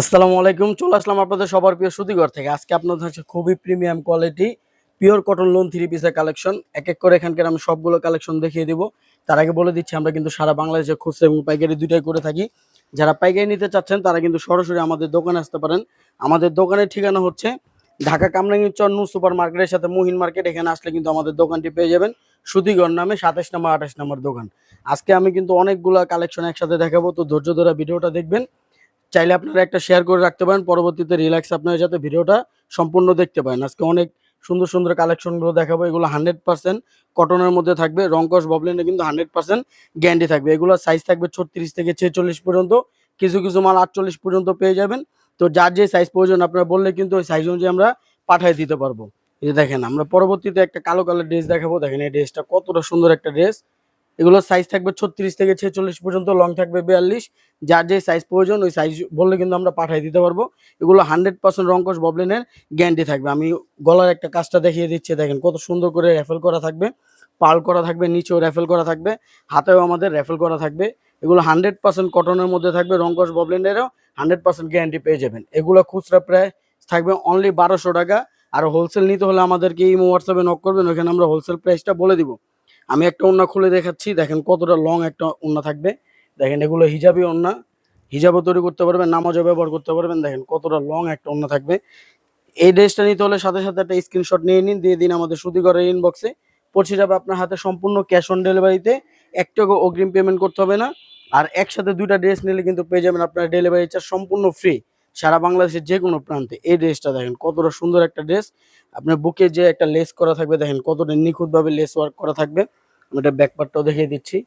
আসসালামু আলাইকুম, চলে আসলাম আপনাদের সবার প্রিয় সুতিঘর থেকে। আজকে আপনাদের হচ্ছে খুবই premium quality pure cotton lawn three পিসের কালেকশন এক এক করে এখানকার আমি সবগুলো কালেকশন দেখিয়ে দিব। তার আগে বলে দিচ্ছি, আমরা কিন্তু সারা বাংলাদেশে খুচরা এবং পাইকারি দুইটাই করে থাকি। যারা পাইকারি নিতে চাচ্ছেন, তারা কিন্তু সরাসরি আমাদের দোকানে আসতে পারেন। আমাদের দোকানের ঠিকানা হচ্ছে ঢাকা কামরাঙ্গি চন্নু সুপার মার্কেটের সাথে মুহিন মার্কেট। এখানে আসলে কিন্তু আমাদের দোকানটি পেয়ে যাবেন। সুতিগর নামে সাতাশ নম্বর, আঠাশ নম্বর দোকান। আজকে আমি কিন্তু অনেকগুলা কালেকশন একসাথে দেখাবো, তো ধৈর্য ধরে ভিডিওটা দেখবেন। চাইলে আপনারা একটা শেয়ার করে রাখতে পারেন। পরবর্তীতে রিল্যাক্স আপনারা যাতে ভিডিওটা সম্পূর্ণ দেখতে পারেন। আজকে অনেক সুন্দর সুন্দর কালেকশনগুলো দেখাবো। এগুলো হান্ড্রেড পার্সেন্ট কটনের মধ্যে থাকবে। রংকস ববলিনে কিন্তু হান্ড্রেড পার্সেন্ট গ্যারান্টি থাকবে। এগুলো সাইজ থাকবে ছত্রিশ থেকে ছেচল্লিশ পর্যন্ত। কিছু কিছু মাল আটচল্লিশ পর্যন্ত পেয়ে যাবেন। তো যার যে সাইজ প্রয়োজন, আপনারা বললে কিন্তু ওই সাইজ অনুযায়ী আমরা পাঠিয়ে দিতে পারব। এই দেখেন, আমরা পরবর্তীতে একটা কালো কালার ড্রেস দেখাবো। দেখেন এই ড্রেসটা কতটা সুন্দর একটা ড্রেস এগুলোর সাইজ থাকবে ছত্রিশ থেকে ছেচল্লিশ পর্যন্ত লং থাকবে বিয়াল্লিশ। যার যে সাইজ প্রয়োজন, ওই সাইজ বললে কিন্তু আমরা পাঠিয়ে দিতে পারব। এগুলো হান্ড্রেড পার্সেন্ট রঙ্কশ ববলিনের গ্যারান্টি থাকবে। আমি গলার একটা কাজটা দেখিয়ে দিচ্ছি, দেখেন কত সুন্দর করে র্যাফেল করা থাকবে। পাল করা থাকবে, নিচেও র্যাফেল করা থাকবে, হাতেও আমাদের র্যাফেল করা থাকবে। এগুলো হান্ড্রেড পার্সেন্ট কটনের মধ্যে থাকবে রঙ্কশ ববলিনেরও হান্ড্রেড পার্সেন্ট গ্যারান্টি পেয়ে যাবেন। এগুলো খুচরা প্রায় থাকবে অনলি বারোশো টাকা। আর হোলসেল নিতে হলে আমাদেরকে এই হোয়াটসঅ্যাপে নক করবেন, ওখানে আমরা হোলসেল প্রাইসটা বলে দিব। আমি একটা ওন্না খুলে দেখাচ্ছি। দেখেন কতটা লং একটা ওন্না থাকবে। দেখেন এগুলো হিজাবি ওন্না হিজাবও তৈরি করতে পারবেন, নামাজও ব্যবহার করতে পারবেন। দেখেন কতটা লং একটা ওন্না থাকবে। এই ড্রেসটা নিতে হলে সাথে সাথে একটা স্ক্রিনশট নিয়ে নিন, দিয়ে দিন আমাদের সুতিগরের ইনবক্সে পৌঁছে যাবে আপনার হাতে সম্পূর্ণ ক্যাশ অন ডেলিভারিতে এক টাকা অগ্রিম পেমেন্ট করতে হবে না। আর একসাথে দুইটা ড্রেস নিলে কিন্তু পেয়ে যাবেন আপনার ডেলিভারি চার্জ সম্পূর্ণ ফ্রি সারা বাংলাদেশের যে কোনো প্রান্তে এই ড্রেসটা দেখেন, কতটা সুন্দর একটা ড্রেস। আপনার বুকে যে একটা লেস করা থাকবে, দেখেন কতটা নিখুঁতভাবে লেস ওয়ার্ক করা থাকবে। আমি এটা ব্যাকপার্টটাও দেখিয়ে দিচ্ছি।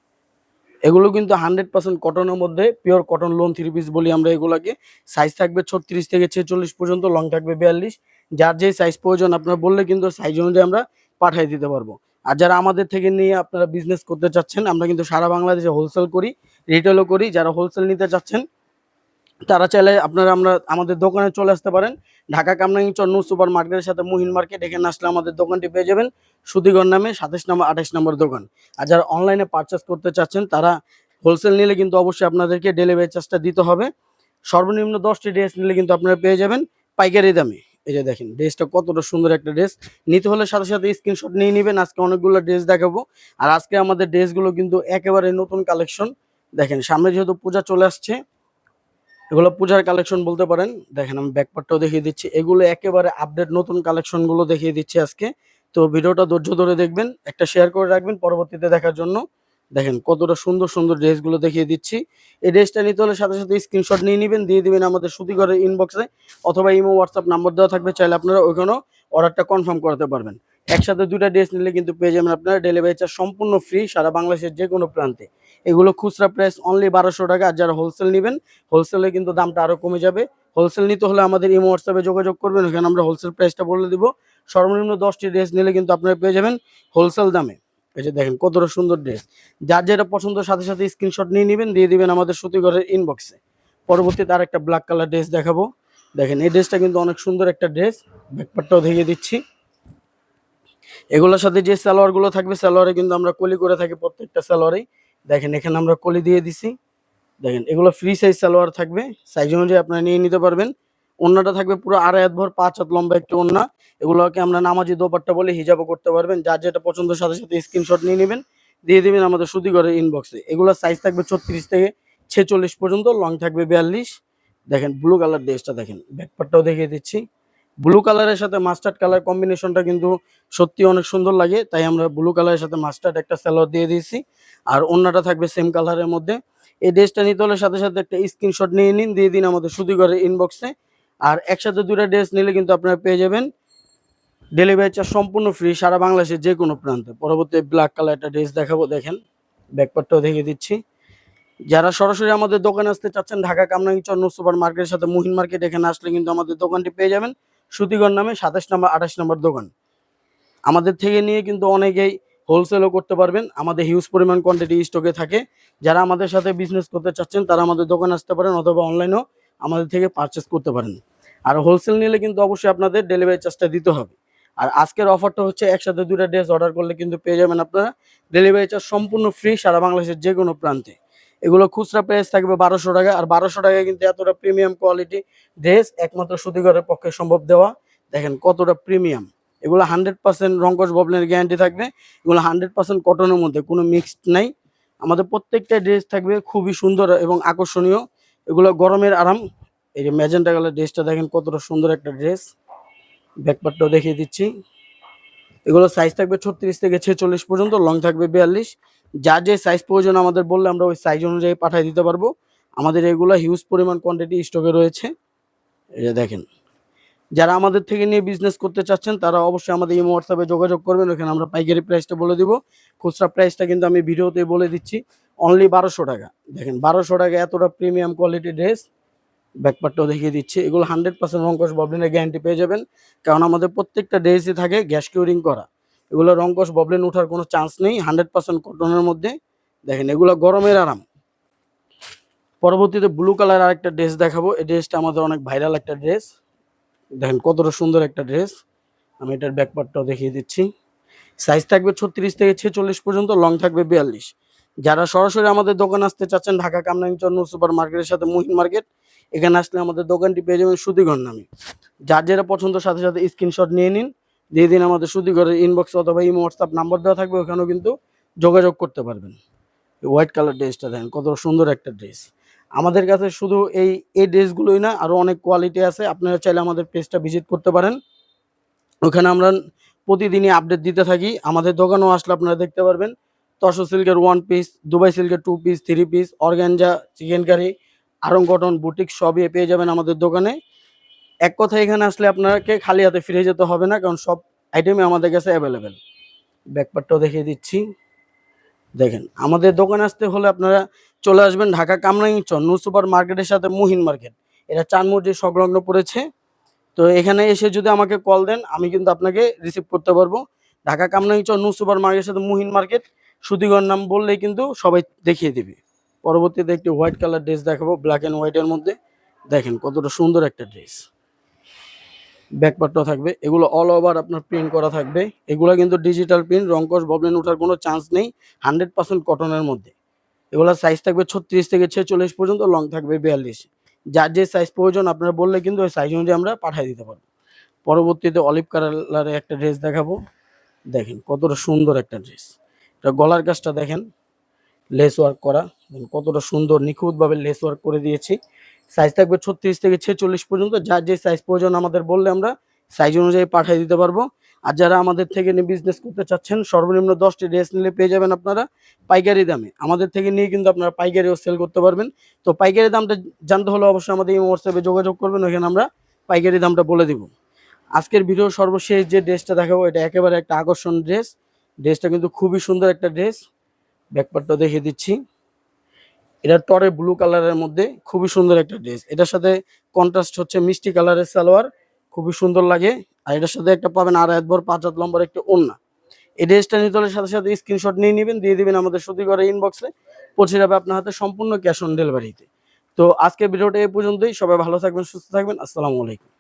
এগুলো কিন্তু হান্ড্রেড পার্সেন্ট কটনের মধ্যে pure cotton lawn three piece বলি আমরা এগুলোকে। সাইজ থাকবে ছত্রিশ থেকে ছেচল্লিশ পর্যন্ত লং থাকবে বিয়াল্লিশ। যার যে সাইজ প্রয়োজন, আপনার বললে কিন্তু সাইজ অনুযায়ী আমরা পাঠিয়ে দিতে পারব। আর যারা আমাদের থেকে নিয়ে আপনারা বিজনেস করতে চাচ্ছেন, আমরা কিন্তু সারা বাংলাদেশে হোলসেল করি রিটেলও করি। যারা হোলসেল নিতে চাচ্ছেন তারা চাইলে আপনারা আমরা, আমাদের দোকানে চলে আসতে পারেন। ঢাকা কামরাঙ্গি চন্নু সুপার মার্কেটের সাথে মুহিন মার্কেট, এখানে আসলে আমাদের দোকানটি পেয়ে যাবেন। সুদিগর নামে সাতাশ নম্বর, আঠাশ নম্বর দোকান। আর যারা অনলাইনে পারচেস করতে চাচ্ছেন, তারা হোলসেল নিলে কিন্তু অবশ্যই আপনাদেরকে ডেলিভারি চার্জটা দিতে হবে। সর্বনিম্ন দশটি ড্রেস নিলে কিন্তু আপনারা পেয়ে যাবেন পাইকারি দামে। এই যে দেখেন ড্রেসটা কতটা সুন্দর একটা ড্রেস নিতে হলে সাথে সাথে স্ক্রিনশট নিয়ে নেবেন, আজকে অনেকগুলো ড্রেস দেখাবো। আর আজকে আমাদের ড্রেসগুলো কিন্তু একেবারে নতুন কালেকশন দেখেন, সামনে যেহেতু পূজা চলে আসছে এগুলো পূজার কালেকশন বলতে পারেন। দেখেন, আমি ব্যাকপার্টটাও দেখিয়ে দিচ্ছি। এগুলো একেবারে আপডেট নতুন কালেকশনগুলো দেখিয়ে দিচ্ছি আজকে। তো ভিডিওটা ধৈর্য ধরে দেখবেন, একটা শেয়ার করে রাখবেন পরবর্তীতে দেখার জন্য। দেখেন, কতটা সুন্দর সুন্দর ড্রেসগুলো দেখিয়ে দিচ্ছি। এই ড্রেসটা নিতে হলে সাথে সাথে স্ক্রিনশট নিয়ে নেবেন, দিয়ে দিবেন আমাদের সুতিঘরের ইনবক্সে অথবা ইমো হোয়াটসঅ্যাপ নাম্বার দেওয়া থাকবে, চাইলে আপনারা ওইখানেও অর্ডারটা কনফার্ম করতে পারবেন। একসাথে দুইটা ড্রেস নিলে কিন্তু পেয়ে যাবেন আপনারা ডেলিভারি চার্জ সম্পূর্ণ ফ্রি সারা বাংলাদেশের যে কোনো প্রান্তে। এগুলো খুচরা প্রাইস অনলি বারোশো টাকা। আর যারা হোলসেল নেবেন হোলসেলে কিন্তু দামটা আরও কমে যাবে। হোলসেল নিতে হলে আমাদের ইমো হোয়াটসঅ্যাপে যোগাযোগ করবেন, ওখানে আমরা হোলসেল প্রাইসটা বলে দিব। সর্বনিম্ন দশটি ড্রেস নিলে কিন্তু আপনারা পেয়ে যাবেন হোলসেল দামে। এই যে দেখেন, কতটা সুন্দর ড্রেস যার যেটা পছন্দ, সাথে সাথে স্ক্রিনশট নিয়ে নেবেন, দিয়ে দিবেন আমাদের সুতিঘরের ইনবক্সে পরবর্তীতে আর একটা ব্ল্যাক কালার ড্রেস দেখাবো। দেখেন, এই ড্রেসটা কিন্তু অনেক সুন্দর একটা ড্রেস ব্যাকপারটাও দেখিয়ে দিচ্ছি। এগুলোর সাথে যে সালোয়ারগুলো থাকবে, সালোয়ারে কিন্তু আমরা কলি করে থাকি প্রত্যেকটা সালোয়ারেই। দেখেন, এখানে আমরা কলি দিয়ে দিছি। দেখেন, এগুলো ফ্রি সাইজ সালোয়ার থাকবে। সাইজ অনুযায়ী আপনারা নিয়ে নিতে পারবেন। ওন্নাটা থাকবে পুরো আড়াই হাত ভর, পাঁচ হাত লম্বা একটা ওন্না। এগুলোকে আমরা নামাজি দোপাট্টা বলে হিজাবও করতে পারবেন। যার যেটা পছন্দের সাথে সাথে স্ক্রিনশট নিয়ে নেবেন। দিয়ে দেবেন আমাদের সুতিঘরের ইনবক্সে এগুলোর সাইজ থাকবে ছত্রিশ থেকে ছেচল্লিশ পর্যন্ত লং থাকবে বিয়াল্লিশ। দেখেন ব্লু কালার ড্রেসটা দেখেন। ব্যাকপারটাও দেখিয়ে দিচ্ছি। ব্লু কালারের সাথে মাস্টার্ড কালার কম্বিনেশনটা কিন্তু সত্যি অনেক সুন্দর লাগে। তাই আমরা ব্লু কালারের সাথে মাস্টার্ড একটা স্যালোয়ার দিয়ে দিয়েছি। আর অন্যটা থাকবে সেম কালারের মধ্যে। এই ড্রেসটা নিতে হলে সাথে সাথে একটা স্ক্রিনশট নিয়ে নিন, দিয়ে দিন আমাদের সুতিঘরের ইনবক্সে আর একসাথে দুটা ড্রেস নিলে কিন্তু আপনারা পেয়ে যাবেন। ডেলিভারি চার্জ সম্পূর্ণ ফ্রি সারা বাংলাদেশের যে কোনো প্রান্তে। পরবর্তী ব্ল্যাক কালার একটা ড্রেস দেখাবো, দেখেন। ব্যাকপারটাও দেখিয়ে দিচ্ছি। যারা সরাসরি আমাদের দোকানে আসতে চাচ্ছেন ঢাকা কামরাঙ্গি চন্দ্র সুপার মার্কেটের সাথে মুহিন মার্কেট এখানে আসলে কিন্তু আমাদের দোকানটি পেয়ে যাবেন। সুতিগর নামে সাতাশ নম্বর, আঠাশ নম্বর দোকান। আমাদের থেকে নিয়ে কিন্তু অনেকেই হোলসেলও করতে পারবেন। আমাদের হিউজ পরিমাণ কোয়ান্টিটি স্টকে থাকে। যারা আমাদের সাথে বিজনেস করতে চাচ্ছেন, তারা আমাদের দোকানে আসতে পারেন অথবা অনলাইনেও আমাদের থেকে পারচেস করতে পারেন। আর হোলসেল নিলে কিন্তু অবশ্যই আপনাদের ডেলিভারি চার্জটা দিতে হবে। আর আজকের অফারটা হচ্ছে একসাথে দুটা ড্রেস অর্ডার করলে কিন্তু পেয়ে যাবেন আপনারা। ডেলিভারি চার্জ সম্পূর্ণ ফ্রি সারা বাংলাদেশের যে কোনো প্রান্তে। এগুলো খুচরা প্রাইস থাকবে বারোশো টাকা। আর বারোশো টাকায় কিন্তু এতটা প্রিমিয়াম কোয়ালিটি ড্রেস একমাত্র সুতিঘরের পক্ষে সম্ভব দেওয়া। দেখেন কতটা প্রিমিয়াম এগুলো হান্ড্রেড পার্সেন্ট রঙ্কশ ববলের গ্যারান্টি থাকবে। এগুলো হান্ড্রেড পার্সেন্ট কটনের মধ্যে, কোনো মিক্সড নাই। আমাদের প্রত্যেকটা ড্রেস থাকবে খুবই সুন্দর এবং আকর্ষণীয়। এগুলো গরমের আরাম। এই যে ম্যাজেন্টা কালার ড্রেসটা দেখেন কতটা সুন্দর একটা ড্রেস ব্যাকপারটাও দেখিয়ে দিচ্ছি। এগুলো সাইজ থাকবে ছত্রিশ থেকে ছেচল্লিশ পর্যন্ত লং থাকবে বিয়াল্লিশ। যার যে সাইজ প্রয়োজন আমাদের বললে আমরা ওই সাইজ অনুযায়ী পাঠিয়ে দিতে পারব। আমাদের এগুলো হিউজ পরিমাণ কোয়ান্টিটি স্টকে রয়েছে। যে দেখেন, যারা আমাদের থেকে নিয়ে বিজনেস করতে চাচ্ছেন, তারা অবশ্যই আমাদের এই হোয়াটসঅ্যাপে যোগাযোগ করবেন। ওখানে আমরা পাইকারি প্রাইসটা বলে দিব। খুচরা প্রাইসটা কিন্তু আমি ভিডিওতে বলে দিচ্ছি। অনলি বারোশো টাকা। দেখেন, বারোশো টাকা এতটা প্রিমিয়াম কোয়ালিটি ড্রেস ব্যাকপারটাও দেখিয়ে দিচ্ছি। এগুলো হান্ড্রেড পার্সেন্ট রঙ্কশ ববলিনের গ্যারান্টি পেয়ে যাবেন। কারণ আমাদের প্রত্যেকটা ড্রেসই থাকে গ্যাস কিউরিং করা। এগুলো রঙ্কশ ববলেন ওঠার কোনো চান্স নেই হান্ড্রেড পার্সেন্ট কটনের মধ্যে। দেখেন, এগুলো গরমের আরাম। পরবর্তীতে ব্লু কালার আরেকটা ড্রেস দেখাবো। এই ড্রেসটা আমাদের অনেক ভাইরাল একটা ড্রেস দেখেন, কতটা সুন্দর একটা ড্রেস আমি এটার ব্যাকপারটাও দেখিয়ে দিচ্ছি। সাইজ থাকবে ছত্রিশ থেকে ছেচল্লিশ পর্যন্ত লং থাকবে বিয়াল্লিশ। যারা সরাসরি আমাদের দোকান আসতে চাচ্ছেন, ঢাকা নূর সুপার মার্কেটের সাথে মুহিন মার্কেট, এখানে আসলে আমাদের দোকানটি পেয়ে যাবেন সুদিঘর নামে। যার যেটা পছন্দ, সাথে সাথে স্ক্রিনশট নিয়ে নিন। দিয়ে দিন আমাদের সুদিঘরের ইনবক্স অথবা ইমো হোয়াটসঅ্যাপ নাম্বার দেওয়া থাকবে, ওখানেও কিন্তু যোগাযোগ করতে পারবেন। হোয়াইট কালার ড্রেসটা দেখেন, কত সুন্দর একটা ড্রেস আমাদের কাছে শুধু এই এই ড্রেসগুলোই না আরও অনেক কোয়ালিটি আছে। আপনারা চাইলে আমাদের পেজটা ভিজিট করতে পারেন। ওখানে আমরা প্রতিদিনই আপডেট দিতে থাকি। আমাদের দোকানেও আসলে আপনারা দেখতে পারবেন। তসো সিল্কের ওয়ান পিস দুবাই সিল্কের two piece three piece organza chikankari Aarong cotton boutique সবই পেয়ে যাবেন আমাদের দোকানে। এক কথা এখানে আসলে আপনাকে খালি হাতে ফিরে যেতে হবে না, কারণ সব আইটেমই আমাদের কাছে অ্যাভেলেবেল ব্যাকপারটাও দেখিয়ে দিচ্ছি। দেখেন, আমাদের দোকানে আসতে হলে আপনারা চলে আসবেন ঢাকা কামরাঙ্গিচর নূর সুপার মার্কেটের সাথে মুহিন মার্কেট। এটা চানমুরজি সংলগ্ন পড়েছে। তো এখানে এসে যদি আমাকে কল দেন, আমি কিন্তু আপনাকে রিসিভ করতে পারব। ঢাকা কামরাঙ্গিচর নূর সুপার মার্কেটের সাথে মুহিন মার্কেট, সুদিগর নাম বললেই কিন্তু সবাই দেখিয়ে দিবে। পরবর্তীতে একটি হোয়াইট কালার ড্রেস দেখাবো ব্ল্যাক অ্যান্ড হোয়াইটের মধ্যে। দেখেন কতটা সুন্দর একটা ড্রেস ব্যাকপার্টও থাকবে। এগুলো অল ওভার আপনার প্রিন্ট করা থাকবে। এগুলো কিন্তু ডিজিটাল প্রিন্ট রঙ্কশ ববলেন ওঠার কোনো চান্স নেই হান্ড্রেড পার্সেন্ট কটনের মধ্যে। এগুলোর সাইজ থাকবে ছত্রিশ থেকে ছেচল্লিশ পর্যন্ত লং থাকবে বিয়াল্লিশ। যার যে সাইজ প্রয়োজন, আপনারা বললে কিন্তু ওই সাইজ অনুযায়ী আমরা পাঠিয়ে দিতে পারব। পরবর্তীতে অলিভ কালারের একটা ড্রেস দেখাবো। দেখেন কতটা সুন্দর একটা ড্রেস এটা গলার কাজটা দেখেন লেস ওয়ার্ক করা। কতটা সুন্দর, নিখুঁতভাবে লেস ওয়ার্ক করে দিয়েছি। সাইজ থাকবে ছত্রিশ থেকে ছেচল্লিশ পর্যন্ত, যার যে সাইজ প্রয়োজন আমাদের বললে আমরা সাইজ অনুযায়ী পাঠিয়ে দিতে পারব। আর যারা আমাদের থেকে নিয়ে বিজনেস করতে চাচ্ছেন, সর্বনিম্ন দশটি ড্রেস নিলে পেয়ে যাবেন আপনারা পাইকারি দামে। আমাদের থেকে নিয়ে কিন্তু আপনারা পাইকারিও সেল করতে পারবেন। তো পাইকারি দামটা জানতে হলে অবশ্যই আমাদের এই হোয়াটসঅ্যাপে যোগাযোগ করবেন ওখানে আমরা পাইকারি দামটা বলে দিব। আজকের ভিডিও সর্বশেষ যে ড্রেসটা দেখাবো, এটা একেবারে একটা আকর্ষণ ড্রেস ড্রেসটা কিন্তু খুবই সুন্দর একটা ড্রেস ব্যাকপারটা দেখিয়ে দিচ্ছি। এটা টরে ব্লু কালারের মধ্যে খুবই সুন্দর একটা ড্রেস। এটার সাথে কন্ট্রাস্ট হচ্ছে মিষ্টি কালারের সালোয়ার, খুবই সুন্দর লাগে। আর এটার সাথে একটা পাবেন আর একবার পাঁচ হাত লম্বার একটা ওন্না এই ড্রেসটা নিতে হলে সাথে সাথে স্ক্রিনশট নিয়ে নেবেন, দিয়ে দিবেন আমাদের সুতি করে ইনবক্সে পৌঁছে যাবে আপনার হাতে সম্পূর্ণ ক্যাশ অন ডেলিভারিতে তো। আজকে ভিডিওটা এই পর্যন্তই। সবাই ভালো থাকবেন, সুস্থ থাকবেন। আসসালামু আলাইকুম।